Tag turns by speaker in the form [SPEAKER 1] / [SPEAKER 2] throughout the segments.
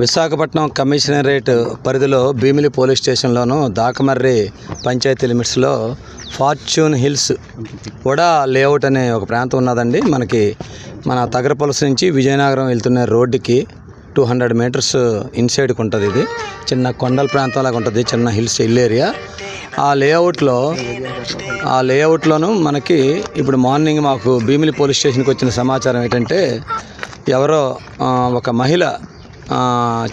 [SPEAKER 1] Visakhapatnam commissionerate పరిధిలో Bheemili police స్టేషన్లోను దాకమర్రి పంచాయతీ లిమిట్స్లో ఫార్చ్యూన్ హిల్స్ కూడా లేఅవుట్ అనే ఒక ప్రాంతం ఉన్నదండి. మనకి మన తగరపొలస నుంచి విజయనగరం వెళ్తున్న రోడ్డుకి టూ హండ్రెడ్ మీటర్స్ ఇన్సైడ్కి ఉంటుంది ఇది. చిన్న కొండల ప్రాంతం లాగా ఉంటుంది. చిన్న హిల్స్ హిల్ ఏరియా. ఆ లేఅవుట్లో ఆ లేఅవుట్లోను మనకి ఇప్పుడు మార్నింగ్ మాకు భీమిలి పోలీస్ స్టేషన్కి వచ్చిన సమాచారం ఏంటంటే ఎవరో ఒక మహిళ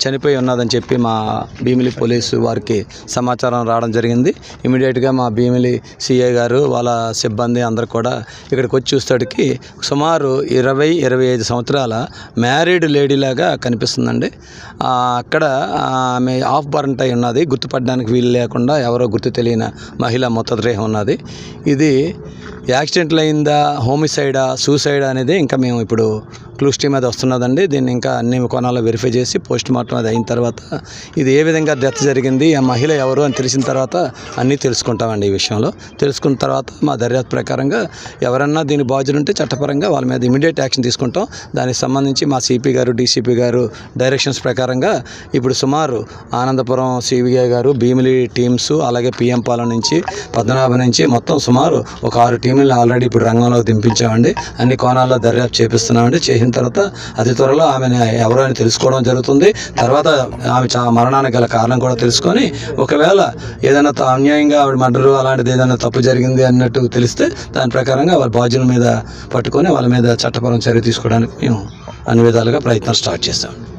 [SPEAKER 1] చనిపోయి ఉన్నదని చెప్పి మా భీమిలి పోలీసు వారికి సమాచారం రావడం జరిగింది. ఇమీడియట్గా మా భీమిలి సిఐ గారు వాళ్ళ సిబ్బంది అందరు కూడా ఇక్కడికి వచ్చి చూస్తాడికి సుమారు ఇరవై ఇరవై ఐదు సంవత్సరాల మ్యారీడ్ లేడీలాగా కనిపిస్తుందండి. అక్కడ ఆమె ఆఫ్ బర్న్ అయి ఉన్నది. గుర్తుపడడానికి వీలు లేకుండా ఎవరో గుర్తు తెలియని మహిళ మృతదేహం ఉన్నది. ఇది యాక్సిడెంట్లు అయిందా హోమిసైడా సూసైడా అనేది ఇంకా మేము ఇప్పుడు క్లూస్ స్టీమ్ అది వస్తున్నదండి. దీన్ని ఇంకా అన్ని కోణాల్లో వెరిఫై చేసి పోస్ట్ మార్టం అది అయిన తర్వాత ఇది ఏ విధంగా డెత్ జరిగింది ఆ మహిళ ఎవరు అని తెలిసిన తర్వాత అన్నీ తెలుసుకుంటామండి ఈ విషయంలో. తెలుసుకున్న తర్వాత మా దర్యాప్తు ప్రకారంగా ఎవరన్నా దీని బాధ్యులుంటే చట్టపరంగా వాళ్ళ మీద ఇమీడియట్ యాక్షన్ తీసుకుంటాం. దానికి సంబంధించి మా సిపి గారు డీసీపీ గారు డైరెక్షన్స్ ప్రకారంగా ఇప్పుడు సుమారు ఆనందపురం సిబిఐ గారు భీమిలి టీమ్స్ అలాగే పిఎం పాలెం నుంచి పద్మనాభం నుంచి మొత్తం సుమారు ఒక ఆరు టీములను ఆల్రెడీ ఇప్పుడు రంగంలోకి దింపించామండి. అన్ని కోణాల్లో దర్యాప్తు చేపిస్తున్నామండి. చేసిన తర్వాత అతి త్వరలో ఆమెను ఎవరో అని తెలుసుకోవడం జరుగుతుంది. తర్వాత ఆమె చా మరణానికి గల కారణం కూడా తెలుసుకొని ఒకవేళ ఏదైనా అన్యాయంగా ఆవిడ మర్డరు అలాంటిది ఏదైనా తప్పు జరిగింది అన్నట్టు తెలిస్తే దాని ప్రకారంగా వాళ్ళ బాధ్యుల మీద పట్టుకొని వాళ్ళ మీద చట్టపరం చర్య తీసుకోవడానికి మేము అన్ని విధాలుగా ప్రయత్నం స్టార్ట్ చేస్తాం.